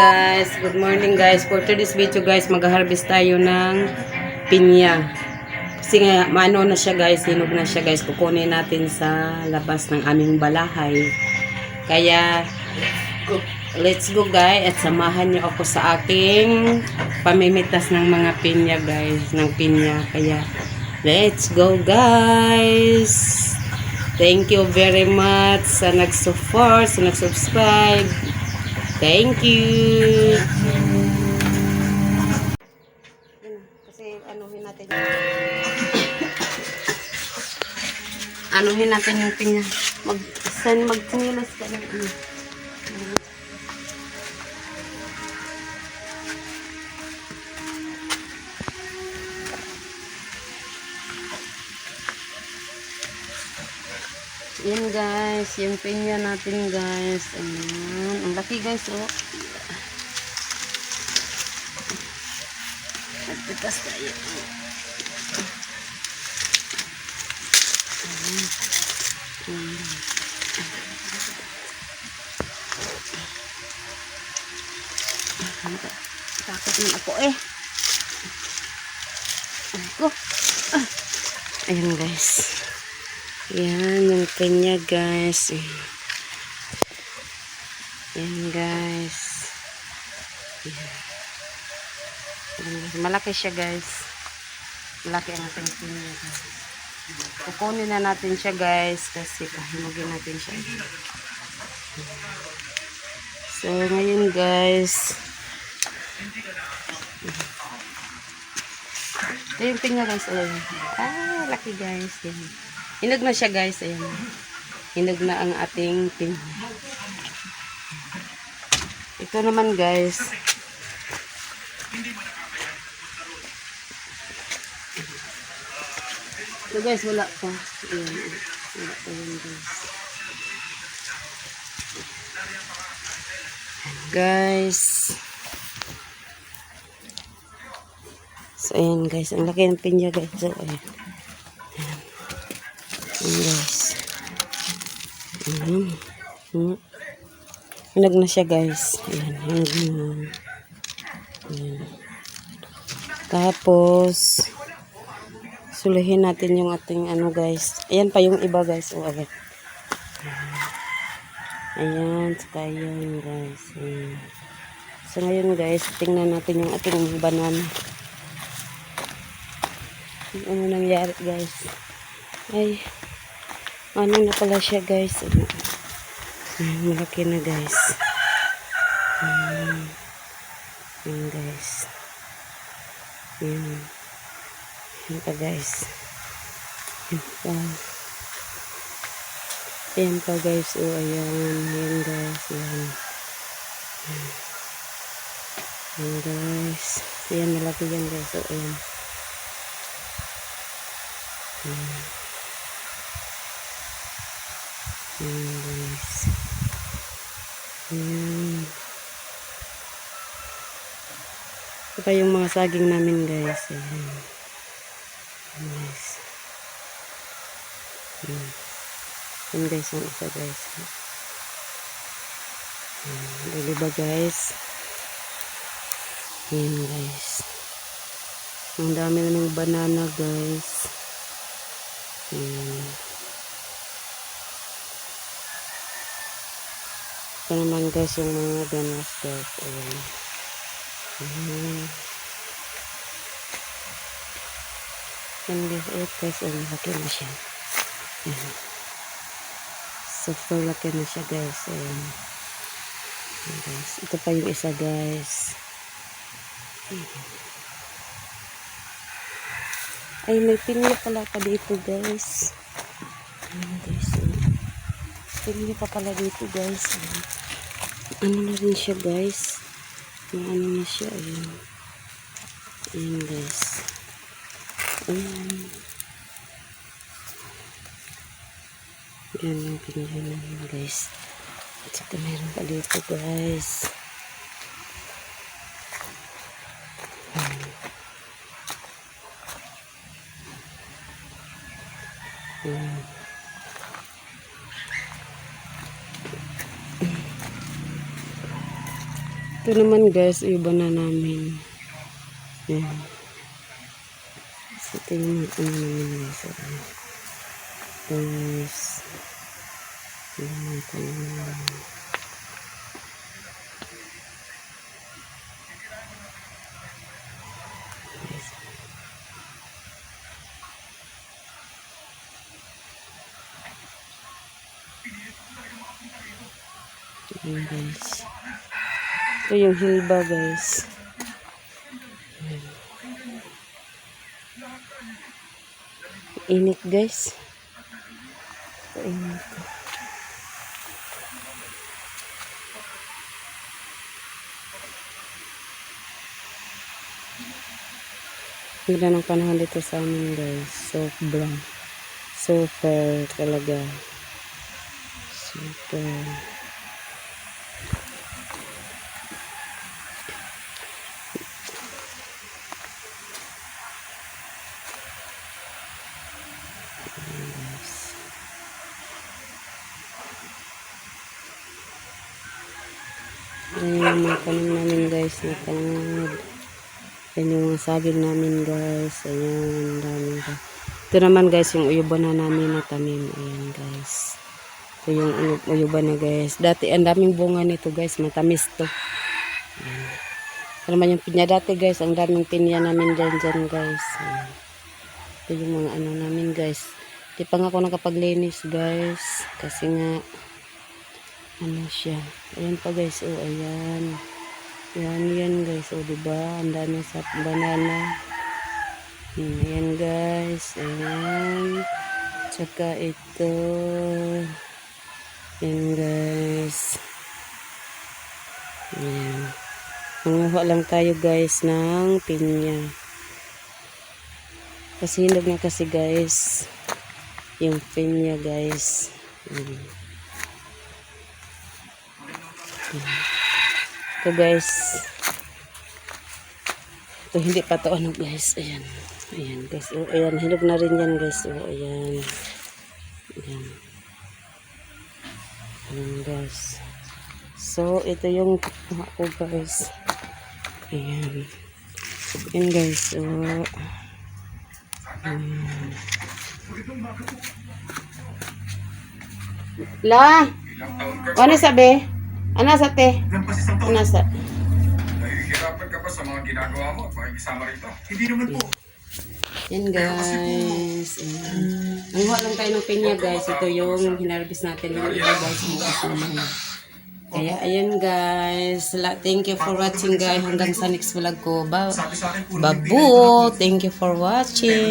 guys, good morning guys. For today's video guys, mag-harvest tayo ng pinya. Kasi nga, maano na siya guys, hinog na siya guys. Kukunin natin sa labas ng aming balahay. Kaya, let's go guys at samahan niyo ako sa aking pamimitas ng mga pinya guys, ng pinya. Kaya, let's go guys! Thank you very much sa nag-support, sa nag-subscribe. Thank you. Kasi anuhin natin Anuhin natin yung pinya. Mag send magtinilas ka ng ano. Yan guys, yung pinya natin guys. Ayan. Ang laki guys, oh. Nagpitas tayo. Ayan. Ayan. Takot na ako eh. Ako. Ah. Ayan guys. Yan, yung kanya guys. Yan guys. Yan. Malaki siya guys. Malaki ang ating pinya guys. Kukunin na natin siya guys kasi kahimugin natin siya. So ngayon guys. Ito yung pinya guys. Ayan. Ah, laki guys. Yan. Hinog na siya guys. Ayan. Hinog na ang ating pinya. Ito naman guys. Ito guys, wala pa. Ayan. Wala pa yun guys. Guys. So, ayan guys. Ang laki ng pinya guys. So. Ayan. Guys. Ayan. Ayan. Hinog na siya guys. Ayan. Hinog na. Ayan. Tapos, sulihin natin yung ating ano guys. Ayan pa yung iba guys. O, ayan. Ayan. Saka yun guys. Ayan. So, ngayon guys, tingnan natin yung ating banana. Ano nangyari guys? Ay, ano na pala siya guys? Ano? Malaki na guys. Ayan. Ayan guys. Ayan. Ayan pa guys. Ayan pa. Ayan pa guys. O, ayan. Ayan guys. Ayan. Ayan. Ayan guys. Ayan, malaki yan guys. O, ayan. Ayan. Ayan guys. Ayan. Pa yung mga saging namin guys. Ayan. Ayan guys. Ayan. Ayan guys ang isa guys. Ayan. Diba guys? Ayan guys. Ang dami na ng banana guys. Ayan. Ito naman guys yung mga ganas guys. Ayan. Ayan. Ayan guys. Ayan guys. Ayan. Laki na siya. Ayan. Super laki na siya guys. Ayan. Ayan guys. Ito pa yung isa guys. Ay, may pinya pala pa dito guys. Ayan guys. Ayan. Pa pala dito guys. Ayan. Ano na rin siya guys. May ano na siya. Ayan. Ayan guys. Ayan. Ayan yung namin guys. At saka meron pa dito guys. Ayan. Ito naman guys, iba na namin. Ayan. So, ito yung mga ano namin guys. Ayan. Guys. Ayan, ito naman. Ayan guys. Ito yung hilba guys. Init guys. Init. Ganda ng panahon dito sa amin guys. Sobrang. Super talaga. Super. Ayan yung mga tanim namin guys na tanod. Ayan yung saging namin guys. Ayan, dami. Ito naman guys yung uyuban na namin na tanim. Ayan guys. Ito yung uyu- uyuban na guys. Dati ang daming bunga nito guys. Matamis to. Ayan. Ito naman yung pinya dati guys. Ang daming pinya namin dyan dyan guys. Ayan. Ito yung mga ano namin guys. Di pa nga ako nakapaglinis guys. Kasi nga ano siya. Ayan pa guys. Oh, ayan. Yan, yan guys. Oh, diba? Ang dami sa banana. Hmm, ayan guys. Ayan. Tsaka ito. Ayan guys. Ayan. Manguha lang tayo guys ng pinya. Kasi hinog na kasi guys. Yung pinya guys. Ayan. Ito guys. Ito hindi pa to ano guys. Ayan. Ayan guys. Oh, ayan. Hinog na rin yan guys. Oh, ayan. Ayan. Ayan guys. So, ito yung kuha ko guys. Ayan. Ayan guys. Oh. Ayan. La! Ano sabi? Sa te? Lampas isang taon. Ano sa? Nahihirapan ka pa sa mga ginagawa mo makikisama rito. Hindi naman po. Yan guys. Ayan. Nanguha lang tayo ng pinya guys. Ito yung hinarvest natin. Yung iba guys. Kaya ayan guys. Thank you for watching guys. Hanggang sa next vlog ko. Ba. Babu. Thank you for watching.